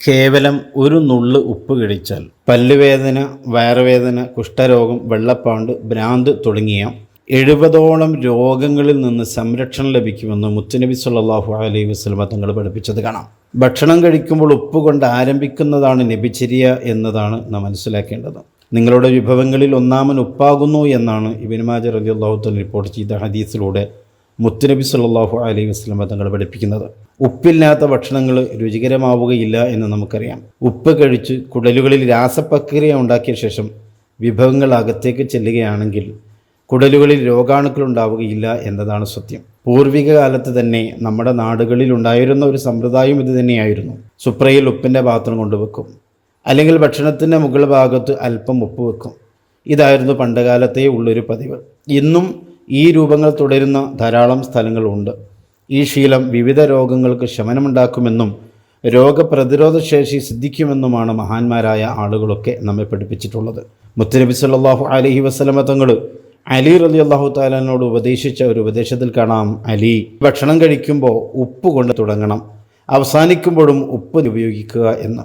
കേവലം ഒരു നുള്ള് ഉപ്പ് കഴിച്ചാൽ പല്ലുവേദന വയറുവേദന കുഷ്ഠരോഗം വെള്ളപ്പാണ്ട് ഭ്രാന്ത് തുടങ്ങിയ എഴുപതോളം രോഗങ്ങളിൽ നിന്ന് സംരക്ഷണം ലഭിക്കുമെന്ന് മുത്തുനബി സല്ലാഹു അലൈഹി വസ്ലമ തങ്ങൾ പഠിപ്പിച്ചത് കാണാം. ഭക്ഷണം കഴിക്കുമ്പോൾ ഉപ്പ് കൊണ്ട് ആരംഭിക്കുന്നതാണ് നബിചര്യ എന്നതാണ് നാം മനസ്സിലാക്കേണ്ടത്. നിങ്ങളുടെ വിഭവങ്ങളിൽ ഒന്നാമൻ ഉപ്പാകുന്നു എന്നാണ് ഇബിൻ മാജർ അലി അള്ളാഹു റിപ്പോർട്ട് ചെയ്ത ഹദീസിലൂടെ മുത്തുനബി സല്ലാഹു അലൈഹി വസ്ലമ തങ്ങൾ പഠിപ്പിക്കുന്നത്. ഉപ്പില്ലാത്ത ഭക്ഷണങ്ങൾ രുചികരമാവുകയില്ല എന്ന് നമുക്കറിയാം. ഉപ്പ് കഴിച്ച് കുടലുകളിൽ രാസപ്രക്രിയ ഉണ്ടാക്കിയ ശേഷം വിഭവങ്ങൾ അകത്തേക്ക് ചെല്ലുകയാണെങ്കിൽ കുടലുകളിൽ രോഗാണുക്കൾ ഉണ്ടാവുകയില്ല എന്നതാണ് സത്യം. പൂർവിക കാലത്ത് തന്നെ നമ്മുടെ നാടുകളിൽ ഉണ്ടായിരുന്ന ഒരു സമ്പ്രദായം ഇത് തന്നെയായിരുന്നു. സുപ്രയിൽ ഉപ്പിന്റെ പാത്രം കൊണ്ടുവെക്കും. അല്ലെങ്കിൽ ഭക്ഷണത്തിന്റെ മുകൾ ഭാഗത്ത് അല്പം ഉപ്പ് വെക്കും. ഇതായിരുന്നു പണ്ടുകാലത്തേ ഉള്ളൊരു പതിവ്. ഇന്നും ഈ രൂപങ്ങൾ തുടരുന്ന ധാരാളം സ്ഥലങ്ങളുണ്ട്. ഈ ശീലം വിവിധ രോഗങ്ങൾക്ക് ശമനമുണ്ടാക്കുമെന്നും രോഗപ്രതിരോധ ശേഷി സിദ്ധിക്കുമെന്നുമാണ് മഹാന്മാരായ ആളുകളൊക്കെ നമ്മെ പഠിപ്പിച്ചിട്ടുള്ളത്. മുത്തനബി സല്ലാഹു അലഹി വസ്ലമ തങ്ങൾ അലി റലി അള്ളാഹു താലാനോട് ഉപദേശിച്ച ഒരു ഉപദേശത്തിൽ കാണാം. അലി ഭക്ഷണം കഴിക്കുമ്പോൾ ഉപ്പ് കൊണ്ട് തുടങ്ങണം. അവസാനിക്കുമ്പോഴും ഉപ്പ് ഉപയോഗിക്കുക എന്ന്.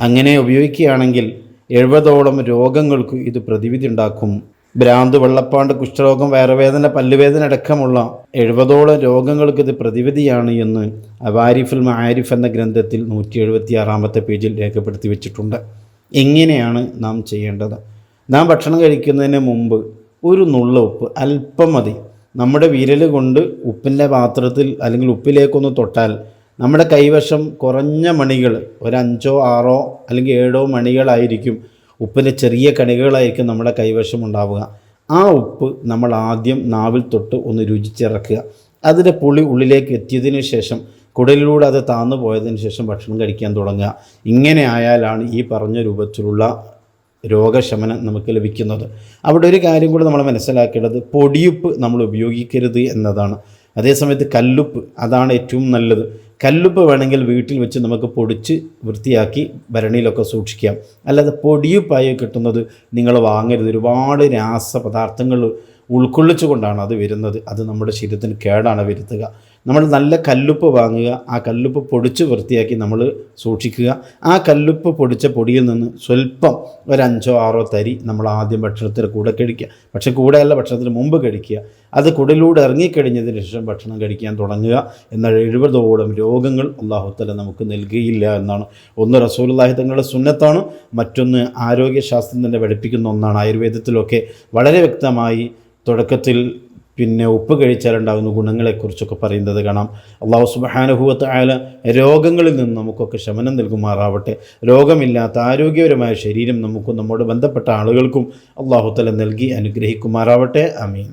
അങ്ങനെ ഉപയോഗിക്കുകയാണെങ്കിൽ എഴുപതോളം രോഗങ്ങൾക്ക് ഇത് പ്രതിവിധി ഉണ്ടാക്കും. ഭ്രാന്ത് വെള്ളപ്പാണ്ട് കുഷ്ഠരോഗം വയറുവേദന പല്ലുവേദന അടക്കമുള്ള എഴുപതോളം രോഗങ്ങൾക്ക് ഇത് പ്രതിവിധിയാണ് എന്ന് അവാരിഫുൽ മാരിഫ് എന്ന ഗ്രന്ഥത്തിൽ നൂറ്റി എഴുപത്തി ആറാമത്തെ പേജിൽ രേഖപ്പെടുത്തി വെച്ചിട്ടുണ്ട്. എങ്ങനെയാണ് നാം ചെയ്യേണ്ടത്. നാം ഭക്ഷണം കഴിക്കുന്നതിന് മുമ്പ് ഒരു നുള്ള ഉപ്പ് അല്പം മതി. നമ്മുടെ വിരൽ കൊണ്ട് ഉപ്പിന്റെ പാത്രത്തിൽ അല്ലെങ്കിൽ ഉപ്പിലേക്കൊന്ന് തൊട്ടാൽ നമ്മുടെ കൈവശം കുറഞ്ഞ മണികൾ ഒരഞ്ചോ ആറോ അല്ലെങ്കിൽ ഏഴോ മണികളായിരിക്കും ഉപ്പിന്റെ ചെറിയ കണികകളായിരിക്കും നമ്മുടെ കൈവശം ഉണ്ടാവുക. ആ ഉപ്പ് നമ്മൾ ആദ്യം നാവിൽ തൊട്ട് ഒന്ന് രുചിച്ചിറക്കുക. അതിന്റെ പുളി ഉള്ളിലേക്ക് എത്തിയതിന് ശേഷം കുടലിലൂടെ അത് താന്നു പോയതിന് ശേഷം ഭക്ഷണം കഴിക്കാൻ തുടങ്ങുക. ഇങ്ങനെ ആയാലാണ് ഈ പറഞ്ഞ രൂപത്തിലുള്ള രോഗശമനം നമുക്ക് ലഭിക്കുന്നത്. അവിടെ ഒരു കാര്യം കൂടി നമ്മൾ മനസ്സിലാക്കേണ്ടത്. പൊടിയുപ്പ് നമ്മൾ ഉപയോഗിക്കരുത് എന്നതാണ്. അതേസമയത്ത് കല്ലുപ്പ് അതാണ് ഏറ്റവും നല്ലത്. കല്ലുപ്പ് വേണമെങ്കിൽ വീട്ടിൽ വെച്ച് നമുക്ക് പൊടിച്ച് വൃത്തിയാക്കി ഭരണിയിലൊക്കെ സൂക്ഷിക്കാം. അല്ലാതെ പൊടിയുപ്പായി കിട്ടുന്നത് നിങ്ങൾ വാങ്ങരുത്. ഒരുപാട് രാസപദാർത്ഥങ്ങൾ ഉൾക്കൊള്ളിച്ചുകൊണ്ടാണ് അത് വരുന്നത്. അത് നമ്മുടെ ശരീരത്തിന് കേടാണ് വരുത്തുക. നമ്മൾ നല്ല കല്ലുപ്പ് വാങ്ങുക ആ കല്ലുപ്പ് പൊടിച്ച് വൃത്തിയാക്കി നമ്മൾ സൂക്ഷിക്കുക. ആ കല്ലുപ്പ് പൊടിച്ച പൊടിയിൽ നിന്ന് സ്വല്പം ഒരു അഞ്ചോ ആറോ തരി നമ്മൾ ആദ്യം ഭക്ഷണത്തിന് കൂടെ കഴിക്കുക. പക്ഷേ കൂടെയല്ല ഭക്ഷണത്തിന് മുമ്പ് കഴിക്കുക. അത് കുടലിലൂടെ ഇറങ്ങിക്കഴിഞ്ഞതിന് ശേഷം ഭക്ഷണം കഴിക്കാൻ തുടങ്ങുക. എന്നാൽ എഴുപതോളം രോഗങ്ങൾ അള്ളാഹുത്തല നമുക്ക് നൽകിയില്ല എന്നാണ്. ഒന്ന് റസൂലുള്ളാഹി തങ്ങളുടെ സുന്നത്താണ്. മറ്റൊന്ന് ആരോഗ്യശാസ്ത്രം തന്നെ പഠിപ്പിക്കുന്ന ഒന്നാണ്. ആയുർവേദത്തിലൊക്കെ വളരെ വ്യക്തമായി തുടക്കത്തിൽ പിന്നെ ഉപ്പ് കഴിച്ചാലുണ്ടാകുന്ന ഗുണങ്ങളെക്കുറിച്ചൊക്കെ പറയുന്നത് കാണാം. അള്ളാഹു സുബാനുഭൂവത്ത് ആയ രോഗങ്ങളിൽ നിന്ന് നമുക്കൊക്കെ ശമനം നൽകുമാറാവട്ടെ. രോഗമില്ലാത്ത ആരോഗ്യപരമായ ശരീരം നമുക്കും നമ്മോട് ബന്ധപ്പെട്ട ആളുകൾക്കും അള്ളാഹുത്തല നൽകി അനുഗ്രഹിക്കുമാറാവട്ടെ. അമീൻ